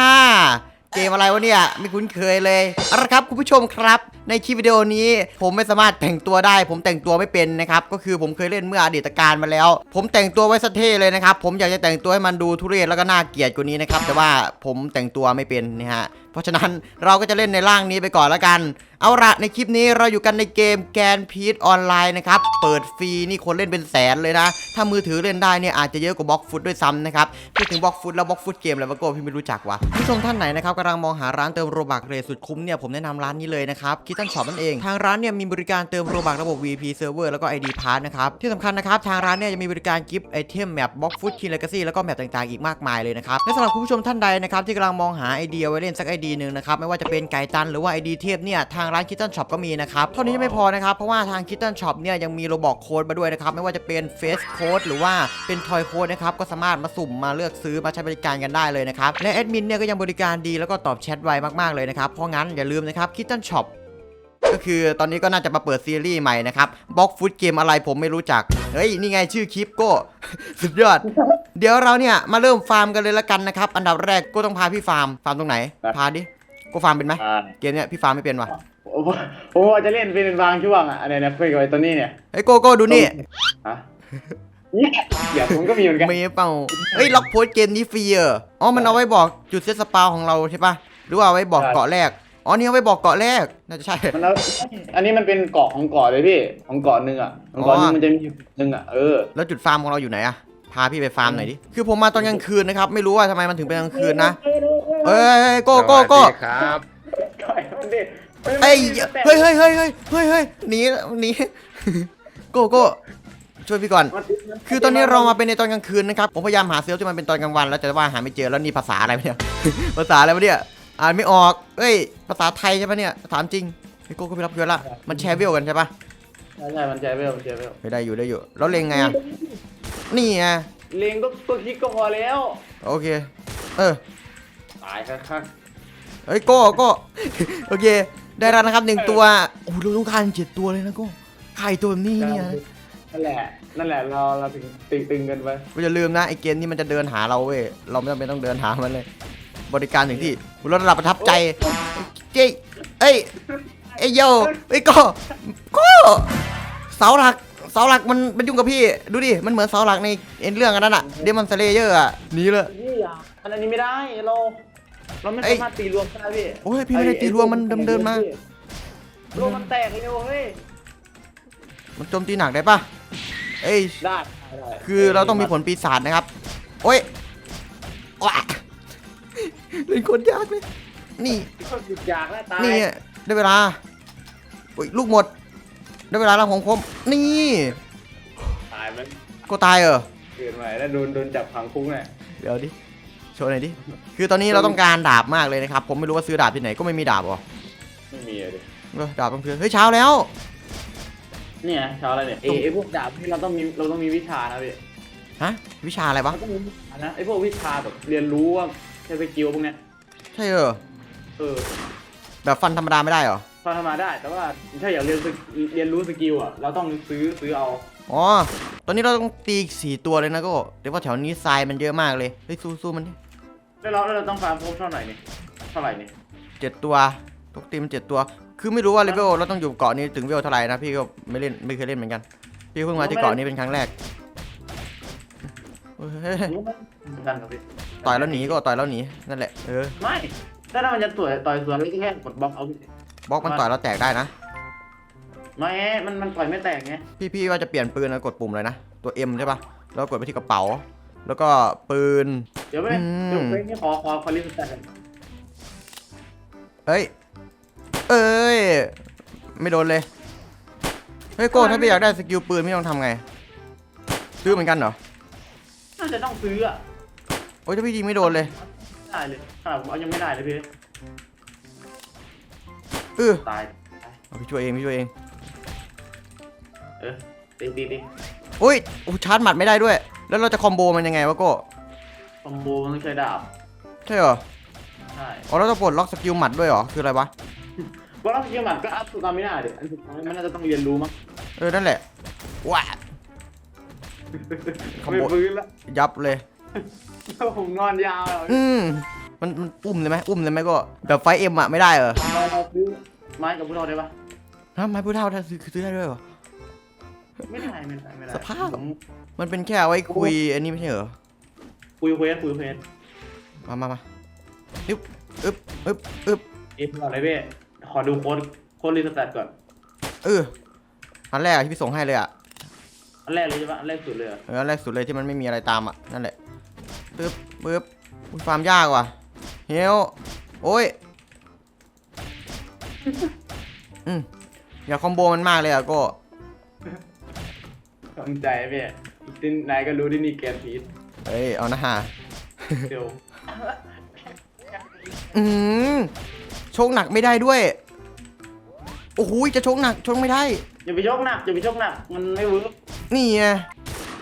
ฮ่าเกมอะไรวะเนี่ยไม่คุ้นเคยเลยเอาละครับคุณผู้ชมครับ ในคลิปวิดีโอนี้ ผมไม่สามารถแต่งตัวได้ ผมแต่งตัวไม่เป็นนะครับก็คือผมเคยเล่นเมื่ออดีตการมาแล้ว ผมแต่งตัวไว้สเท่เลยนะครับผมอยากจะแต่งตัวให้มันดูทุเรศแล้วก็น่าเกลียดกว่านี้นะครับแต่ว่าผมแต่งตัวไม่เป็นนะฮะเพราะฉะนั้นเราก็จะเล่นในร่างนี้ไปก่อนล้วกัน เอาละในคลิปนี้เราอยู่กันในเกมแกนพีทออนไลน์นะครับ เปิดฟรีนี่คนเล่นเป็นแสนเลยนะ ถ้ามือถือเล่นได้เนี่ยอาจจะเยอะกว่าบล็อกฟุตด้วยซ้ำนะครับพูดถึงบล็อกฟุตแล้วบล็อกฟุตเกมอะไรวะโก้พี่ไม่รู้จักวะผู้ชมท่านไหนนะครับกำลังมองหาร้านเติมโรบักเรทสุดคุ้มเนี่ยผมแนะนำร้านนี้เลยนะครับคิตตันช็อปนั่นเอง ทางร้านเนี่ยมีบริการเติมโรบักระบบ VP Server แล้วก็ ID Pass นะครับที่สำคัญนะครับทางร้านเนี่ยจะมีบริการกิฟต์ไอเทมแมปบล็อกฟุตคินเลกาซี่แล้วก็แมปต่างๆ อีกมากมายเลยนะครับและสำหรับคุณผู้ชมท่านใดนะครับที่กำลังมองหาไอเดียไว้เล่นสักไอเดีหนึ่งนะครับไม่ว่าจะเป็นไก่ตันหรือว่าไอดีเทพเนี่ยทางร้านคิตตันช็อปก็มีนะครับเท่านี้ยังไม่พอนะครับเพราะว่าทางคิตตันช็อปเนี่ยยังมีโรบอกโค้ดมาด้วยนะครับไม่ว่าจะเป็นเฟสโค้ดหรือว่าเป็นทอยโค้ดนะครับก็สามารถมาสุ่มมาเลือกซื้อมาใช้บริการกันได้เลยนะครับและแอดมินเนี่ยก็ยังบริการดีแล้วก็ตอบแชทไวมากๆเลยนะครับเพราะงั้นอย่าลืมนะครับคิตตันช็อป ก็คือตอนนี้ก็น่าจะมาเปิดซีรีส์ใหม่นะครับบล็อกฟุตเกมอะไรผมไม่รู้จัก เฮ้ย นี่ไงชื่อคลิปโก้ สุดยอด เดี๋ยวเราเนี่ยมาเริ่มฟาร์มกันเลยละกันนะครับ อันดับแรกก็ต้องพาพี่ฟาร์ม ฟาร์มตรงไหน พาดิโก็ฟาร์มเป็นไหม อ่าเกมเนี้ยพี่ฟาร์มไม่เป็นว่ะ ผมผมว่าจะเล่นเป็นบางช่วงอะอันไหนนะคุยกับไอ้ตัวนี้เนี่ยเฮ้ยโก้โก้ดูนี่ ฮะเนี่ยเดี๋ยวผมก็มีเหมือนกัน มีเปล่าเฮ้ยล็อกโพสต์เกมนี้ฟรีเหรออ๋อ มันเอาไว้บอกจุดเซตสปาวของเราใช่ปะหรือว่าเอาไว้บอกเกาะแรก อ๋อนี่เอาไว้บอกเกาะแรกน่าจะใช่ มันแล้วอันนี้มันเป็นเกาะของเกาะเลยพี่ ของเกาะหนึ่งอะ ของเกาะหนึงมันจะมีอยู่หนึ่งอะ เออ แล้วจุดฟาร์มของเราอยู่ไหนอะพาพี่ไปฟาร์มหน่อยดิ คือผมมาตอนกลางคืนนะครับ ไม่รู้ว่าทำไมมันถึงเป็นกลางคืนนะ เอ้ยโก้โก้โก้สวัสดีครับไก่มันเด็ดเอ้ยเฮ้ยเฮ้ยเฮ้ยเฮ้ยเฮ้ยเฮ้ยหนีหนีโก้โก้ช่วยพี่ก่อน คือตอนนี้เรามาเป็นในตอนกลางคืนนะครับ ผมพยายามหาเซลล์ที่มันเป็นตอนกลางวัน แล้วแต่ว่าหาไม่เจอแล้วนี่ภาษาอะไรวะเนี่ย ภาษาอะไรวะเนี่ย อ่านไม่ออกเอ้ย ภาษาไทยใช่ปะเนี่ย ถามจริงไอ้โก้ก็ไปรับเพื่อนละ มันแชร์เวลกันใช่ปะใช่ใช่มันใจเวลมันใจเวลไม่ได้อยู่ได้อยู่ แล้วเลงไงอะนี่ไง เลงก็ตัวคลิกก็พอแล้ว โอเค เออ ตายครับเฮ้ยโก้โก้ โอเค ได้แล้วนะครับหนึ่งตัว โอ้โหเราต้องการเจ็ดตัวเลยนะโก้ไข่ตัวแบบนี้เนี่ยนั่นแหละ นั่นแหละเราเราถึงตึงตึงๆกันไป ก็อย่าลืมนะไอเกมนี้มันจะเดินหาเราเว้ยเราไม่จำเป็นต้องเดินหามันเลย บริการถึงที่รถระดับประทับใจเจ๊เอ้ยเอ้ยโยเอ้ยโก็ก็เสาหลักเสาหลักมันมันยุ่งกับพี่ ดูดิ มันเหมือนเสาหลักในเอ็นเรื่องอันนั้นอะเดมอนสเลเยอร์อะหนีเลยนี่อะอันนี้ไม่ได้เราเราไม่เอ้ยสามารถตีรวมได้พี่โอ้ยพี่ไม่ได้ตีรวมมันเดินๆมารวมมันแตกเลยโว้ยมันโจมตีหนักได้ปะเอ้ยได้ได้คือเราต้องมีผลปีศาจนะครับ โอ้ยว้า เล่นคนยากเลยนี่คนหยุดอยากแล้วตายนี่ได้เวลาโอ้ยลูกหมด ได้เวลาแล้วของผมนี่ตายมันก็ตายเหรอเกินไปแล้วโดนโดนจับขังคุกเนี่ยเดี๋ยวดิโชว์หน่อยดิคือตอนนี้เราต้องการดาบมากเลยนะครับ ผมไม่รู้ว่าซื้อดาบที่ไหนก็ไม่มีดาบหรอไม่มีเลยดิเออดาบต้องซื้อเฮ้ยเช้าแล้วเนี่ยเช้าอะไรเนี่ยเอไอพวกดาบที่เราต้องมีเราต้องมีวิชานะพี่ฮะวิชาอะไรวะเราต้องมีวิชานะไอพวกวิชาแบบเรียนรู้ว่า ใช้สกิลพวกเนี้ยใช่เหรอเออแบบฟันธรรมดาไม่ได้เหรอฟังธรรมาได้ แต่ว่าถ้าอยากเรียนสกเรียนรู้สกิลอะเราต้องซื้อซื้อเอาอ๋อตอนนี้เราต้องตีอีกสี่ตัวเลยนะก็แต่ว่าแถวนี้ทรายมันเยอะมากเลยเฮ้ยสู้สู้มันดิแล้วเราแล้วเราต้องฟาร์มครบเท่าไหร่นี่เท่าไหร่นี่เจ็ดตัวตกตีมันเจ็ดตัว คือไม่รู้ว่าเลเวลเราต้องอยู่เกาะนี้ถึงเวลเท่าไหร่นะพี่ก็ไม่เล่นไม่เคยเล่นเหมือนกันพี่เพิ่งมาที่เกาะนี้เป็นครั้งแรกเฮ้ยเฮ้ยเฮ้ยรู้ไหมเหมือนกันครับพี่ ต่อยแล้วหนีก็ต่อยแล้วหนีนั่นแหละเออไม่ถ้ามันจะต่อยต่อยสวนไม่แค่กดบล็อกเอาบล็อกมันต่อยแล้วแตกได้นะไม่มันมันต่อยไม่แตกไงพี่พี่ว่าจะเปลี่ยนปืนแล้วกดปุ่มเลยนะตัว M ใช่ปะแล้วกดไปที่กระเป๋า แล้วก็ปืนเดี๋ยวไปอืมเดี๋ยวไปนี่ขอขอขอรีบสตาร์ทกันเฮ้ยเอ้ยไม่โดนเลยเฮ้ยโก้ถ้าพี่อยากได้สกิลปืนพี่ต้องทำไงซื้อเหมือนกันเหรอน่าจะต้องซื้ออะโอ้ยถ้าพี่ยิงไม่โดนเลย ได้เลยขนาดผมเอายังไม่ได้เลยพี่เออตายเอาพี่ช่วยเองพี่ช่วยเองเออตีตีตีอุ้ยโอ้ชาร์จหมัดไม่ได้ด้วย แล้วเราจะคอมโบมันยังไงวะโก้คอมโบมันต้องใช้ดาบใช่เหรอใช่อ๋อเราต้องปลดล็อกสกิลหมัดด้วยเหรอคืออะไรวะเพราะเราสกิลหมัดก็อัพสุดความไม่ได้ดิอันสุดท้ายมันน่าจะต้องเรียนรู้มั้งเออนั่นแหละว้าคอมโบไม่ฟื้นละยับเลย ผมนอนยาวแล้วอืมมันมันอุ้มเลยไหมอุ้มเลยไหมก็แบบไฟเอ็มอะไม่ได้เหรอเราเราซื้อไม้กับพวกเราได้ปะฮะไม้พูดเท่าซื้อซื้อได้ด้วยเหรอ ไม่ได้ไม่ได้ไม่ได้สภาพ ผมมันเป็นแค่เอาไว้คุยอันนี้ไม่ใช่เหรอ คุยเควสคุยเควสมามามาอึ๊บอึ๊บอึ๊บอึ๊บเอฟก่อนเลยพี่ขอดูโค้ดโค้ดรีสแตทก่อนเอออันแรกอะที่พี่ส่งให้เลยอะอันแรกเลยใช่ปะอันแรกสุดเลยเหรอเอออันแรกสุดเลยที่มันไม่มีอะไรตามอะนั่นแหละ ปึ๊บปึ๊บอุ๊ยฟาร์มยากว่ะเฮลโอ้ยอืมอย่าคอมโบมันมากเลยอะโก็สนใจพี่ตินนายก็รู้ที่นี่แกนพีทเฮ้ย เอานะฮะเดี๋ยวอืมโชคหนักไม่ได้ด้วย โอ้โหจะโชคหนักโชคไม่ได้ อย่าไปยกหนักอย่าไปยกหนัก มันไม่เวิร์กนี่ไง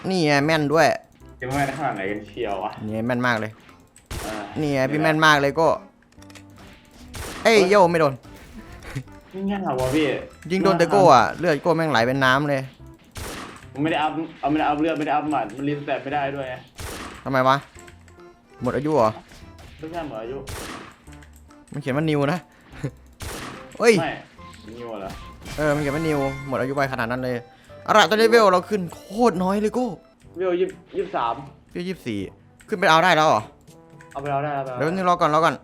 นี่ไงแม่นด้วย จะไม่ได้ขนาดไหนกันเชียวอะนี่ไงแม่นมากเลยอ่านี่ไงพี่แม่นมากเลยก็ เอ้ยโยไม่โดนนี่ง่ายเหรอวะพี่ยิงโดนแต่โก้อะเลือดโก้แม่งไหลเป็นน้ำเลยผมไม่ได้อัพเอาไม่ได้อัพเลือดไม่ได้อัพหมัดมันรีสแตทไม่ได้ด้วยไงทำไมวะ หมดอายุเหรอ ไม่ใช่เหมือนอายุมันเขียนว่านิวนะเฮ้ย ไม่นิวเหรอ เออมันเขียนว่านิวหมดอายุไปขนาดนั้นเลยเอาละตอนนี้เวลเราขึ้นโคตรน้อยเลยโก้ วิวยี่ยี่สิบสามเวลยี่สิบสี่ขึ้นไปเอาได้แล้วเหรอเอาไปเอาได้เอาไปเอาเดี๋ยวได้นึงรอก่อนรอก่อน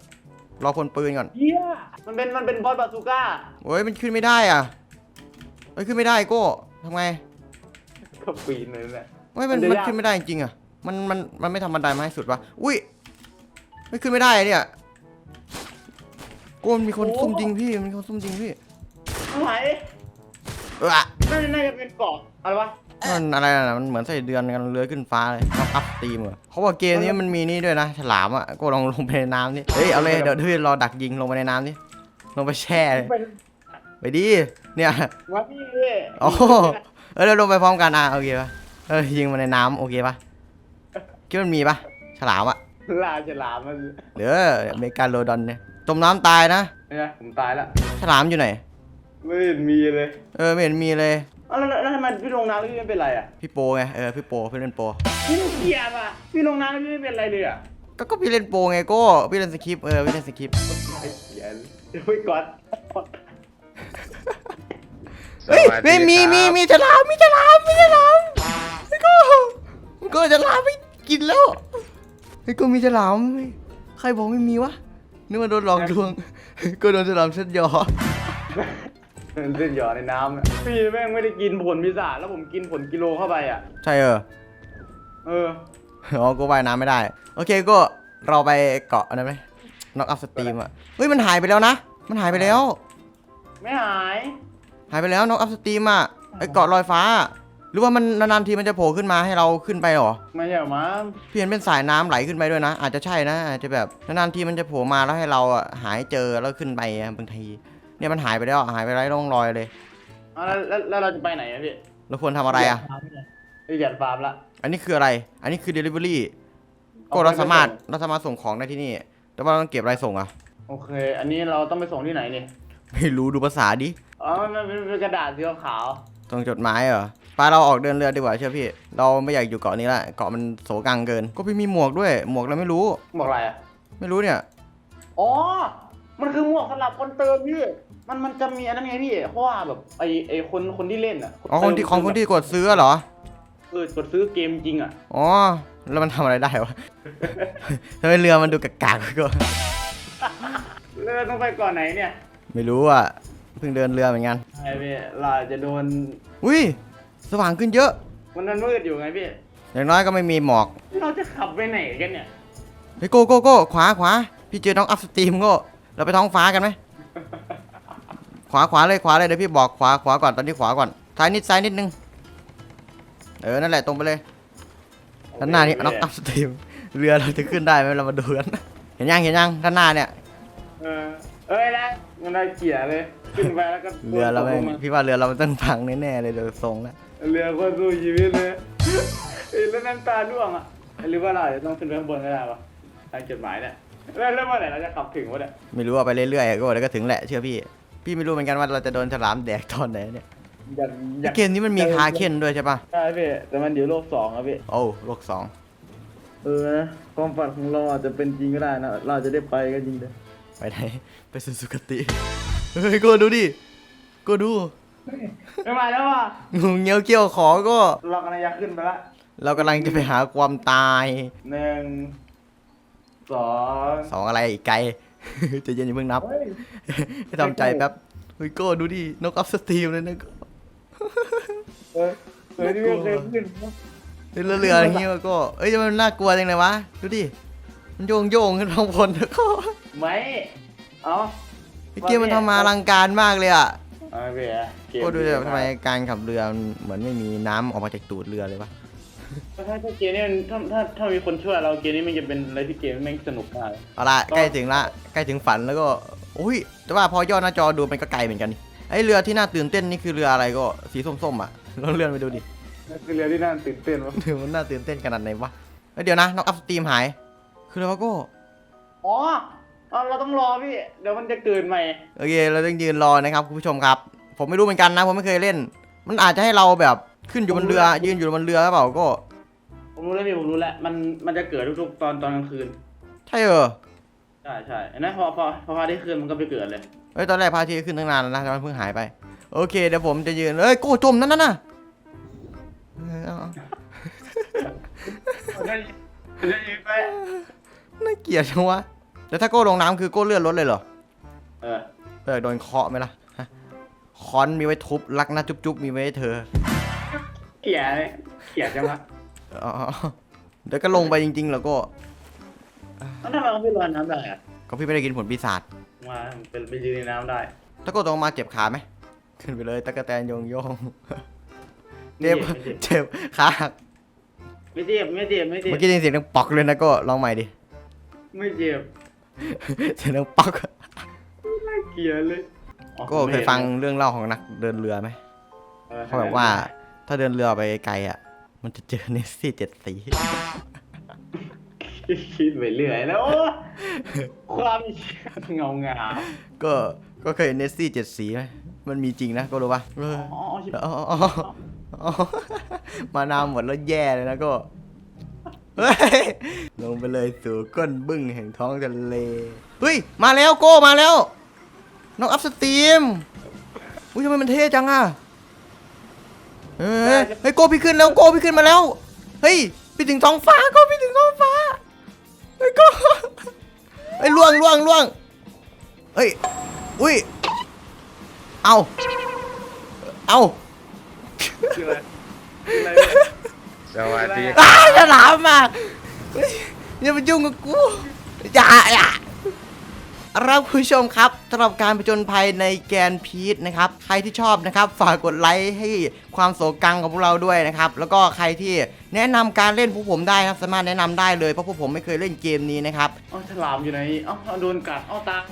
รอพลปืนก่อนเฮียมันเป็นมันเป็นบอสบาซูก้าโอ้ยมันขึ้นไม่ได้อะเฮ้ยขึ้นไม่ได้โก้ทำไงก็ปีนเลยแหละเฮ้ยมันมันจะมันยากขึ้นไม่ได้จริงๆอะมันมันมันไม่ทำบันไดมาให้สุดวะอุ้ยไม่ขึ้นไม่ได้เนี่ยโก้มันมีคนซุ่มจริงพี่มันมีคนซุ่มจริงพี่ไหนเออน่าจะน่าจะเป็นเกาะอะไรวะ มันอะไรนะมันเหมือนใส่เดือนกันเลื้อยขึ้นฟ้าเลยต้องอัพสตรีมเหรอเพราะว่าเกมนี้มันมีนี่ด้วยนะ ฉลามอะโก้ลองลงไปในน้ำนี่เฮ้ยเอาเลยเดี๋ยวพี่รอดักยิงลงไปในน้ำนี่ลงไปแช่เลยเป็นไปดิเนี่ยวะพี่เว้ยโอ้โหเออเราลงไปพร้อมกันอะโอเคปะเออยิงมาในน้ำโอเคปะคิดว่ามันมีปะฉลามอะลาฉลามมันเดี๋ยวอเมริกาโลดอนเนี่ยจมน้ำตายนะเนี่ยผมตายละฉลามอยู่ไหนไม่เห็นมีเลย เออไม่เห็นมีเลย อ้าวแล้วแล้วทำไมพี่ลงน้ำแล้วพี่ไม่เป็นไรอะพี่โปไงเออพี่โปพี่เล่นโปพี่เกลียดอะพี่ลงน้ำแล้วพี่ไม่เป็นไรเลยอะก็ก็พี่เล่นโปไงโก็พี่เล่นสคริปต์เออพี่เล่นสคริปต์ไอ้เกลียดเดี๋ยวไปก่อนเฮ้ยไม่มีมีมีฉลามมีฉลามมีฉลามไอ้โก็มันก็ฉลามไม่กินแล้วไอ้โก็มีฉลามเฮ้ยใครบอกไม่มีวะนึกว่าโดนหลอกลวงก็โดนฉลามเช็ดยอมัน เส้นหยอในน้ำอะพี่แม่งไม่ได้กินผลพิซซ่าแล้วผมกินผลกิโลเข้าไปอะ ใช่เออ เออ อ๋อ กูว่ายน้ำไม่ได้ โอเคก็เราไปเกาะอันนั้นไหมน็อกอัพสตรีมอะ เฮ้ย มันหายไปแล้วนะ มันหายไปแล้ว ไม่หาย หายไปแล้วน็อกอัพสตรีมอะ ไอเกาะลอยฟ้า หรือว่ามันนานๆทีมันจะโผล่ขึ้นมาให้เราขึ้นไปเหรอ ไม่ใช่หรอมั้งพี่เห็นเป็นสายน้ำไหลขึ้นไปด้วยนะ อาจจะใช่นะ อาจจะแบบนานๆทีมันจะโผล่มาแล้วให้เราอะหายเจอแล้วขึ้นไปอะบางที เนี่ยมันหายไปแล้วหายไปไร้ร่องรอยเลยอะแล้วแล้วแล้วเราจะไปไหนอะพี่เราควรทำอะไรอะ พี่เดียดฟาร์มละ อันนี้คืออะไร อันนี้คือ Delivery ก็เราสามารถเราสามารถส่งของได้ที่นี่ แต่ว่าเราต้องเก็บอะไรส่งอะ โอเค อันนี้เราต้องไปส่งที่ไหนนี่ไม่รู้ดูภาษาดิ อ๋อมันเป็นเป็นกระดาษสีขาวส่งจดหมายเหรอไปเราออกเดินเรือดีกว่าเชื่อพี่ เราไม่อยากอยู่เกาะนี้ละ เกาะมันโสกังเกิน ก็พี่มีหมวกด้วย หมวกเราไม่รู้ ๆบอกอะไรอะไม่รู้เนี่ย อ๋อ มันคือหมวกสำหรับคนเติมพี่ มันมันจะมีอันนั้นไงพี่เพราะว่าแบบไอไอคนคนที่เล่นอะอ๋อคนที่ของคนที่กดซื้อเหรอเออกดซื้อเกมจริงอะอ๋อแล้วมันทำอะไรได้วะทำไมเรือมันดูกากๆก็แล้วเราต้องไปก่อนไหนเนี่ย ไม่รู้อะเพิ่งเดินเรือเหมือนกันไอพี่เราจะโดนอุ้ยสว่างขึ้นเยอะ มันมันมืดอยู่ไงพี่อย่างน้อยก็ไม่มีหมอก เราจะขับไปไหนกันเนี่ยเฮ้ยโก้โก้โก้ขวาขวาพี่เจอน้องอัพสตรีมโก้ เราไปท้องฟ้ากันไหมขวาขวาเลยขวาเลยเดี๋ยวพี่บอกขวาขวาก่อนตอนนี้ขวาก่อนซ้ายนิดซ้ายนิดนึงเออนั่นแหละตรงไปเลยด้านหน้านี่น้องอัพสตรีมเรือเราจะขึ้นได้ไหมเรามาดูกันเห็นยังเห็นยังด้านหน้าเนี่ยเออเอ้ยนะมันได้เกียร์เลยขึ้นไปแล้วก็เรือเราแม่งตกลงพี่ว่าเรือเรามันต้องพังแน่ๆเลยเดี๋ยวทรงแล้วมาเรือคนสู้ชีวิตเลยเอ้ยแล้วน้ำตาร่วงอะหรือว่าเราจะต้องขึ้นไปข้างบนก็ได้ปะทางจดหมายเนี่ย แล้วแล้วเมื่อไหร่เราจะขับถึงวะเนี่ยไม่รู้ว่าไปเรื่อยๆก็เดี๋ยวก็ถึงแหละเชื่อพี่ พี่ไม่รู้เหมือนกันว่าเราจะโดนฉลามแดกตอนไหนเนี่ยอยากอยากเกมนี้มันมีคาเคนด้วยใช่ปะใช่พี่แต่มันอยู่โลกสองอะพี่โอ้โลกสองเออนะความฝันของเราอาจจะเป็นจริงก็ได้นะเราอาจจะได้ไปก็จริงเลยไปไหนไปสู่สุคติเฮ้ยก็ดูดิก็ดูไม่มาแล้วว่ะงูเงี้ยวเกี้ยวขอก็เรากำลังจะขึ้นไปละเรากำลังจะไปหาความตายหนึ่ง สองสองอะไรอีกไกล ใจะเย็นอย่าเพิ่งนับ เฮ้ย ให้ทำใจแป๊บเฮ้ยโก็ดูดินกอัพสตรีมเลยนะก็เออเออที่ไม่เคยขึ้นเรือเรืออย่างเงี้ยก็เอ้ยมันน่ากลัวจังเลยวะดูดิมันโยงโยงขึ้นข้างบนแล้วก็ไม่ เอาไอ้เกมมันทำมาอลังการมากเลยอะเอาไปเอะเกมก็ดูดิทำไมการขับเรือมันเหมือนไม่มีน้ำออกมาจากตูดเรือเลยวะ ถ้าถ้าเกมนี้มันถ้าถ้าถ้ามีคนช่วยเราเกมนี้มันจะเป็นอะไรที่เกมแม่งสนุกมาก เอาละใกล้ถึงละใกล้ถึงฝันแล้วก็อุ้ยแต่ว่าพอย่อหน้าจอดูมันก็ไกลเหมือนกันนี่ไอเรือที่น่าตื่นเต้นนี่คือเรืออะไรก็สีส้มๆอะลองเลื่อนไปดูดินั่นคือเรือที่น่าตื่นเต้นวะเดี๋ยวมันน่าตื่นเต้นขนาดไหนวะเอ้ยเดี๋ยวนะน้องอัพสตรีมหาย คืออะไรวะโก็อ๋อเอาเราต้องรอพี่ เดี๋ยวมันจะเกิดใหม่ โอเคเราต้องยืนรอนะครับคุณผู้ชมครับ ผมไม่รู้เหมือนกันนะผมไม่เคยเล่น มันอาจจะให้เราแบบ ขึ้นอยู่บนเรือ ยืนอยู่บนเรือหรือเปล่าโก็ ผมรู้แล้วพี่ผมรู้แล้วมันมันจะเกิดทุกๆ ตอนตอนกลางคืนใช่เออใช่ใช่เห็นไหมพอพอพอพระอาทิตย์ขึ้นมันก็ไปเกิดเลยเฮ้ยตอนแรกพระอาทิตย์ขึ้นตั้งนานแล้วนะแต่มันเพิ่งหายไป โอเคเดี๋ยวผมจะยืนเอ้ยโก้จมนั่นน่ะน่ะเออเอาเอามันจะมันจะยิงไปน่าเกลียดจังวะแล้วถ้าโก้ลงน้ำคือโก้เลื่อนรถเลยเหรอ เออ เออโดนเคาะไหมล่ะฮะค้อนมีไว้ทุบรักนะจุ๊บจุ๊บมีไว้ให้เธอ เกลียดเลยเกลียดจังวะอ๋อเดี๋ยวก็ลงไปจริงๆแล้วก็แล้วทำไมเขาไม่ลอยน้ำได้อะก็พี่ไม่ได้กินผลปีศาจมาเป็นไปยืนในน้ำได้ถ้าโก้ตรงมาเจ็บขาไหมขึ้นไปเลยตะกะแตนโยงโยงไม่เจ็บเจ็บเจ็บขาหักไม่เจ็บไม่เจ็บไม่เจ็บเมื่อกี้ได้ยินเสียงดังปอกเลยนะโก็ลองใหม่ดิไม่เจ็บเสียงดังปอกน่าเกลียดเลยอ๋อโก็เคยฟังเรื่องเล่าของนักเดินเรือไหมออเขาแบบว่า ถ้าเดินเรือไปไกลอะ มันจะเจอเนสซี่เจ็ดสี คิดไปเรื่อยแล้วโอ้ความเงาเงาก็ก็เคยเห็นเนสซี่เจ็ดสีไหมมันมีจริงนะก็รู้ปะเอออ๋อชิบอ๋ออ๋ออ๋อมานาวหมดแล้วแย่เลยนะก็เฮ้ยลงไปเลยสู่ก้นบึ้งแห่งท้องทะเลเฮ้ย มาแล้วโก้มาแล้ว น้องอัพสตรีม อุ้ยทำไมมันเท่จังอะ เฮ้ยเฮ้ยโก้พี่ขึ้นแล้วโก้พี่ขึ้นมาแล้ว เฮ้ยพี่ถึงท้องฟ้าโก้พี่ถึงท้องฟ้าเฮ้ยโก้เฮ้ยล่วงล่วงล่วงเฮ้ยอุ้ยเอาเอาคืออะไรคืออะไรสวัสดีอ้าฉลามมาเฮ้ยอย่ามายุ่งกับกูอย่าอย่าเราคุณผู้ชมครับสำหรับการผจญภัยในแกนพีทนะครับ ใครที่ชอบนะครับ ฝากกดไลค์ให้ความโศกังของพวกเราด้วยนะครับ แล้วก็ใครที่แนะนำการเล่นพวกผมได้นะครับสามารถแนะนำได้เลยเพราะพวกผมไม่เคยเล่นเกมนี้นะครับเอ้าฉลามอยู่ไหนเอ้าเอาโดนกัดเอ้าตาย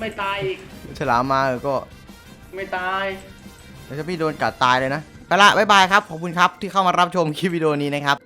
ไม่ตายอีก ฉลามมาก็ไม่ตายเดี๋ยวจะพี่โดนกัดตายเลยนะไปละบ๊ายบายครับขอบคุณครับที่เข้ามารับชมคลิปวิดีโอนี้นะครับ